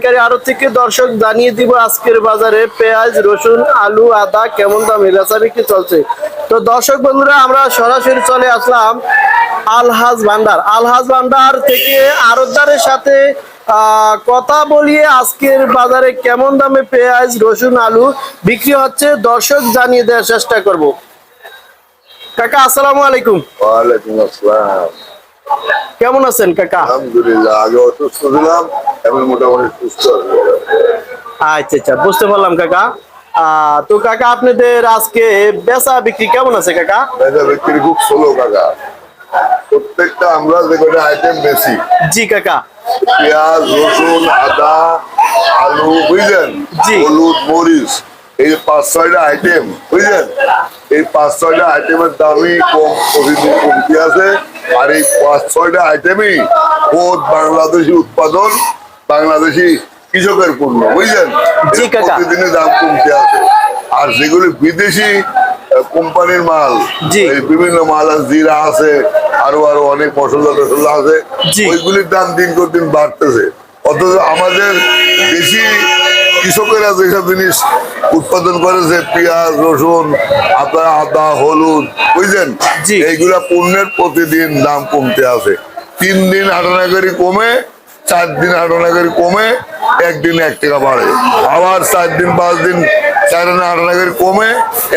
পাইকারি আরও থেকে দর্শক জানিয়ে দিব আজকের বাজারে পেঁয়াজ, রসুন, আলু, আদা কেমন দাম বেচা বিক্রি চলছে? তো দর্শক বন্ধুরা, আমরা সরাসরি চলে আসলাম আলহাজ ভান্ডার। আলহাজ ভান্ডার থেকে আরতদারের সাথে কথা বলিয়ে আজকের বাজারে কেমন দামে পেঁয়াজ, রসুন, আলু বিক্রি হচ্ছে দর্শক জানিয়ে দেওয়ার চেষ্টা করব। কাকা, আসসালামু আলাইকুম। ওয়ালাইকুম আসসালাম। কেমন আছেন কাকা? আলহামদুলিল্লাহ আগে অসুস্থ ছিলাম এখন মোটামুটি সুস্থ আচ্ছা আচ্ছা বুঝতে পারলাম কাকা। তো কাকা আপনাদের আজকে বেচা বিক্রি কেমন আছে কাকা? বেচা বিক্রি খুব স্লো কাকা। প্রত্যেকটা আমরা যে কটা আইটেম বেশি জি কাকা। পেঁয়াজ রসুন আদা আলু বুঝলেন? হলুদ মরিচ এই পাঁচ ছয়টা আইটেম বুঝলেন? এই পাঁচ ছয়টা আইটেমের দামই কম কমতি আছে। আর এই পাঁচ ছয়টা আইটেমই বোধ বাংলাদেশি উৎপাদন বাংলাদেশি কৃষকের পণ্য বুঝলেন। প্রতিদিনই দাম কমতে আছে আর যেগুলি বিদেশি কোম্পানির মাল এই বিভিন্ন মাল আছে জিরা আছে আরও আরও অনেক মশলা টসলা আছে। ওইগুলির দাম দিন দিন বাড়তেছে অথচ আমাদের দেশি কৃষকেরা যেসব জিনিস উৎপাদন করেছে পেঁয়াজ রসুন আদা আদা হলুদ বুঝলেন। এইগুলা পণ্যের প্রতিদিন দাম কমতে আছে। তিন দিন আটানা করে কমে চার দিন আটানা করে কমে একদিন এক টাকা বাড়ে। আবার চার দিন পাঁচ দিন চার আনা আটানা করে কমে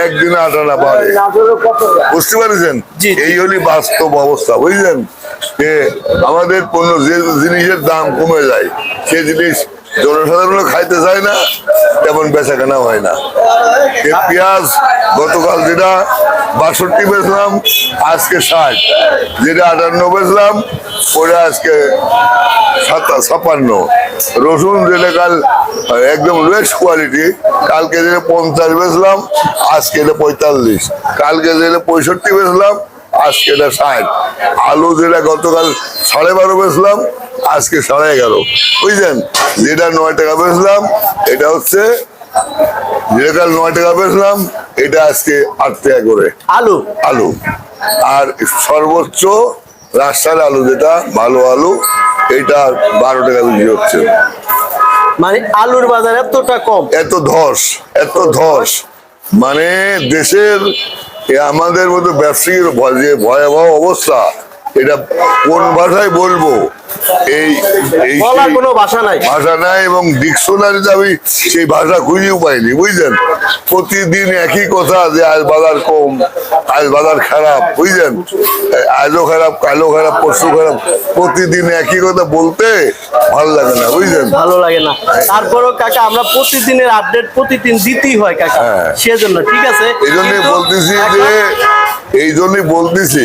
একদিন আটানা বাড়ে। বুঝতে পারছেন। এই হলি বাস্তব অবস্থা বুঝলেন? যে আমাদের পণ্য যে জিনিসের দাম কমে যায় সে জিনিস জনসাধারণ খাইতে চায় না, তেমন বেচা কেনা হয় না। পেঁয়াজ, গতকাল যেটা বাষট্টি বেচলাম, আজকে ষাট। যেটা আটান্ন বেচলাম, ওটা আজকে সাতা, ছাপান্ন। রসুন যেটা কাল, একদম লোয়েস্ট কোয়ালিটি কালকে যেটা পঞ্চাশ বেচলাম, আজকে এটা পঁয়তাল্লিশ। কালকে যেটা পঁয়ষট্টি বেচলাম, আজকে এটা ষাট। আলু যেটা গতকাল সাড়ে বারো বেচলাম আজকে সাড়ে এগারো বুঝলেন? যেটা নয় টাকা বেচলাম এটা হচ্ছে যেটা নয় টাকা বেচলাম এটা আজকে আট টাকা করে। আলু? আলু। আর সর্বোচ্চ রাস্তার আলু যেটা ভালো আলু এটা বারো টাকা বিক্রি হচ্ছে। মানে আলুর বাজার এতটা কম? এত ধস এত ধস। মানে দেশের আমাদের মতো ব্যবসায়ীর ভয়াবহ অবস্থা। এটা কোন ভাষায় বলব? এই এই বলার কোনো ভাষা নাই। ভাষা নাই এবং ডিকশনারিতে আমি সেই ভাষা খুঁজেও পাইনি বুঝলেন? প্রতিদিন একই কথা যে আজ বাজার কম আজ বাজার খারাপ বুঝলেন? আজও খারাপ কালো খারাপ পরশু খারাপ প্রতিদিন একই কথা বলতে ভালো লাগে না বুঝলেন? ভালো লাগে না। তারপরও কাকা আমরা প্রতিদিনের আপডেট প্রতিদিন দিতেই হয় কাকা। হ্যাঁ। সেজন্য ঠিক আছে? এই জন্যই বলতেছি যে এই জন্যই বলতেছি,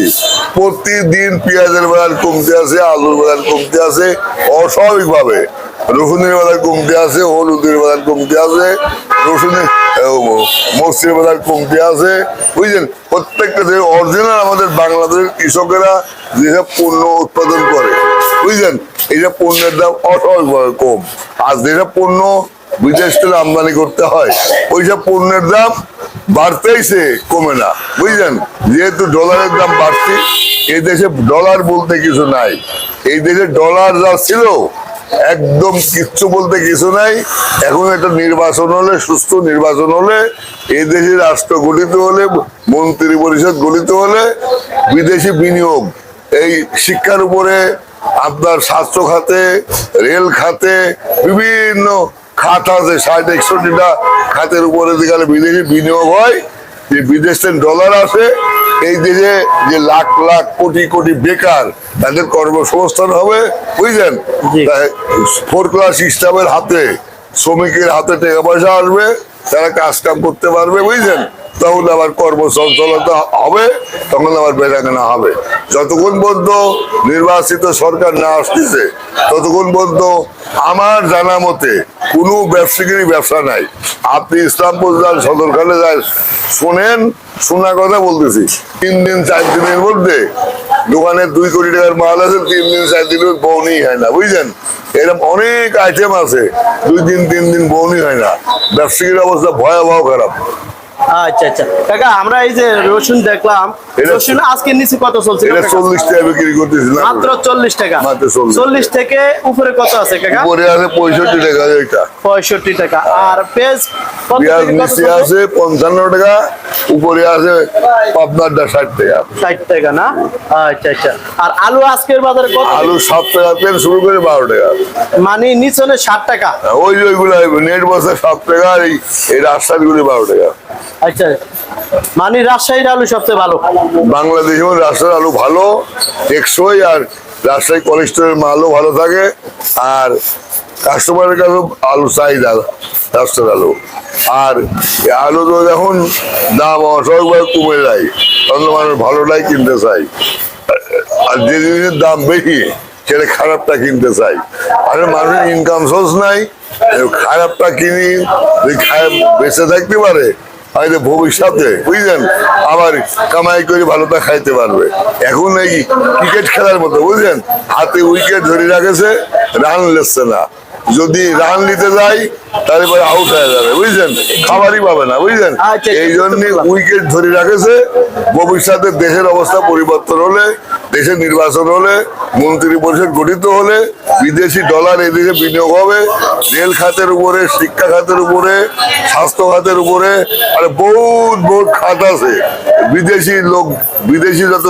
প্রতিদিন পেঁয়াজের বাজার কমতে আছে, আলুর বাজার কমতে আছে অস্বাভাবিক ভাবে রসুনের বাজার কমতে আছে, হলুদের বাজার কমতে আছে, রসুনের মসজিদের বাজার কমতে আছে। বুঝলেন? প্রত্যেকটা যে অরিজিনাল আমাদের বাংলাদেশের কৃষকেরা যেসব পণ্য উৎপাদন করে, বুঝলেন? এইসব পণ্যের দাম অস্বাভাবিকভাবে কম। আর যেসব পণ্য বিদেশ থেকে আমদানি করতে হয় ওইসব পণ্যের দাম বাড়তেইছে, কমে না। বুঝলেন? যেহেতু ডলারের দাম বাড়ছে এই দেশে ডলার বলতে কিছু নাই। এই দেশে ডলার যা ছিল, একদম কিচ্ছু বলতে কিছু নাই। এখন একটা নির্বাচন হলে সুস্থ নির্বাচন হলে এই দেশে রাষ্ট্র গঠিত হলে, মন্ত্রী পরিষদ গঠিত হলে, বিদেশি বিনিয়োগ, এই শিক্ষার উপরে, আপনার স্বাস্থ্য খাতে, রেল খাতে, বিভিন্ন খাত আছে ষাট একষট্টিটা খাতের উপরে যেখানে বিদেশি বিনিয়োগ হয় যে বিদেশ থেকে ডলার আসে এই দেশে যে লাখ লাখ কোটি কোটি বেকার তাদের কর্মসংস্থান হবে বুঝলেন? ফোর ক্লাস সিস্টেমের হাতে শ্রমিকের হাতে টাকা পয়সা আসবে তারা কাজ কাম করতে পারবে বুঝলেন? তখন আবার কর্মসংস্থানতা হবে, তখন আবার বেচা কেনা হবে। যতক্ষণ পর্যন্ত নির্বাচিত সরকার না আসতেছে, ততক্ষণ পর্যন্ত আমার জানা মতে কোনো ব্যবসায়ীরই ব্যবসা নাই। আপনি ইসলামপুর যান সদরখানে যান, শোনেন শোনা কথা বলতেছি। তিন দিন, চার দিনের মধ্যে দোকানে দুই কোটি টাকার মাল আছে, তিন দিন, চার দিনের বউনি হয় না, বুঝলেন? এরকম অনেক আইটেম আছে, দুই দিন, তিন দিন বউনি হয় না। ব্যবসায়ীর অবস্থা ভয়াবহ খারাপ। আচ্ছা আচ্ছা। কাকা আমরা এই যে রসুন দেখলাম রসুন আজকে নিচে কত চলছে এটা টাকা বিক্রি করতেছিলাম মাত্র চল্লিশ টাকা। মাত্র 40 চল্লিশ থেকে উপরে কত আছে কাকা? উপরে আছে পঁয়ষট্টি টাকা এটা টাকা। আর কত নিচে আছে টাকা উপরে আছে পাবনারটা ষাট টাকা। ষাট টাকা না? আচ্ছা আচ্ছা। আর আলু আজকের বাজারে কত? আলু সাত টাকা থেকে শুরু করে বারো টাকা। মানে নিচনে ষাট টাকা। ওই যে ওইগুলো নেট বসে সাত টাকা আর এই এই রাস্তার গুলি বারো টাকা। আচ্ছা মানে রাজশাহীর আলু সবচেয়ে ভালো? বাংলাদেশে রাস্তার আলু ভালো, টেকসই, আর রাজশাহী কোলেস্টোরের মালও ভালো থাকে, আর কাস্টমারের কাছে আলু চাহিদা রাস্তার আলু। আর আলু তো এখন দাম অস্বাভাবিকভাবে কমে যায় তখন মানুষ ভালোটাই কিনতে চাই আর যে জিনিসের দাম বেশি, সেটা খারাপটা কিনতে চাই আর মানুষের ইনকাম সোর্স নাই, খারাপটা কিনি খারাপ বেঁচে থাকতে পারে হয়তো ভবিষ্যতে, বুঝলেন? আবার কামাই করে ভালোটা খাইতে পারবে। এখন এই ক্রিকেট খেলার মতো, বুঝলেন? হাতে উইকেট ধরে রাখেছে রান লেগছে না। যদি রান নিতে যাই তাহলে পরে আউট হয়ে যাবে বুঝলেন খাবারই পাবে না বুঝলেন আচ্ছা, এই জন্য উইকেট ধরে রাখেছে। ভবিষ্যতে দেশের অবস্থা পরিবর্তন হলে নির্বাচন হলে মন্ত্রী পরিষদ গঠিত হলে বিদেশি ডলার এদিকে বিনিয়োগ হবে রেল খাতের উপরে শিক্ষা খাতের উপরে স্বাস্থ্য খাতের উপরে আর বহুত বহুত খাত আছে। বিদেশি লোক বিদেশি যত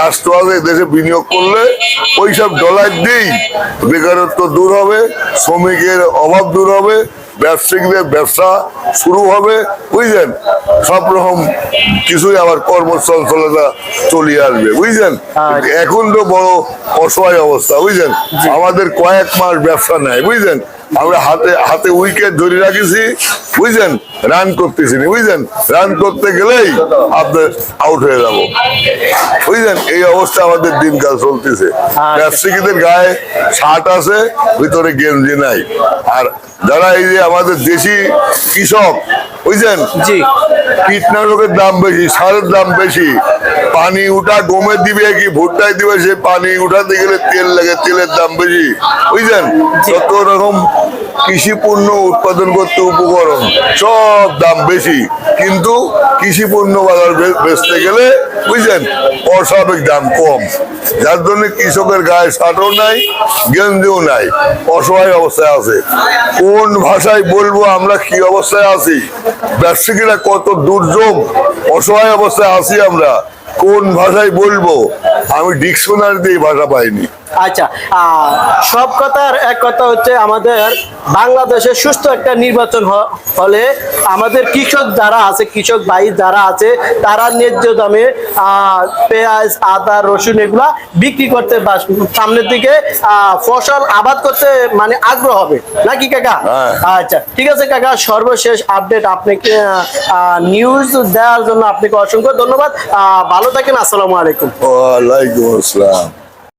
রাষ্ট্র আছে দেশে বিনিয়োগ করলে ওই সব ডলার দিয়েই বেকারত্ব দূর হবে শ্রমিকের অভাব দূর হবে ব্যবসায়িকদের ব্যবসা শুরু হবে বুঝলেন? সব রকম কিছুই আবার কর্মসঞ্চলতা চলিয়ে আসবে বুঝলেন? আচ্ছা। এখন তো বড় অসহায় অবস্থা বুঝলেন? আমাদের কয়েক মাস ব্যবসা নেয় বুঝলেন? আমরা হাতে হাতে উইকেট ধরে রাখিছি বুঝলেন রান করতেছি না বুঝলেন রান করতে গেলেই আপনার আউট হয়ে যাব। বুঝলেন এই অবস্থা আমাদের দিনকাল চলতেছে। ব্যবসায়ীদের গায়ে শার্ট আছে ভিতরে গেঞ্জি নাই। আর যারা এই যে আমাদের দেশি কৃষক বুঝলেন কীটনাশকের দাম বেশি সারের দাম বেশি। পানি উঠা গমে দিবে কি ভুট্টায় দিবে সে পানি উঠাতে গেলে তেল লাগে তেলের দাম বেশি। বুঝলেন? যত রকম কৃষি পণ্য উৎপাদন করতে উপকরণ সব দাম বেশি। কিন্তু কৃষি পণ্য বাজার বেচতে গেলে বুঝলেন অস্বাভাবিক দাম কম। যার জন্য কৃষকের গায়ে শার্টও নাই গেঞ্জিও নাই অসহায় অবস্থায় আছে। কোন ভাষায় বলব আমরা কি অবস্থায় আছি? ব্যবসায়ীরা কত দুর্যোগ অসহায় অবস্থায় আছি আমরা। কোন ভাষায় বলব? আমি ডিকশনারি দিয়ে ভাষা পাইনি। আচ্ছা সব কথার এক কথা হচ্ছে আমাদের বাংলাদেশে সুস্থ একটা নির্বাচন হলে আমাদের কৃষক যারা আছে কৃষক ভাই যারা আছে তারা ন্যায্য দামে পেঁয়াজ আদা রসুন এগুলা বিক্রি করতে সামনের দিকে ফসল আবাদ করতে মানে আগ্রহ হবে। নাকি কাকা? হ্যাঁ। আচ্ছা ঠিক আছে কাকা সর্বশেষ আপডেট আপনাকে নিউজ দেওয়ার জন্য আপনাকে অসংখ্য ধন্যবাদ। আহ, ভালো থাকেন আসসালামু আলাইকুম। ওয়ালাইকুম আসসালাম।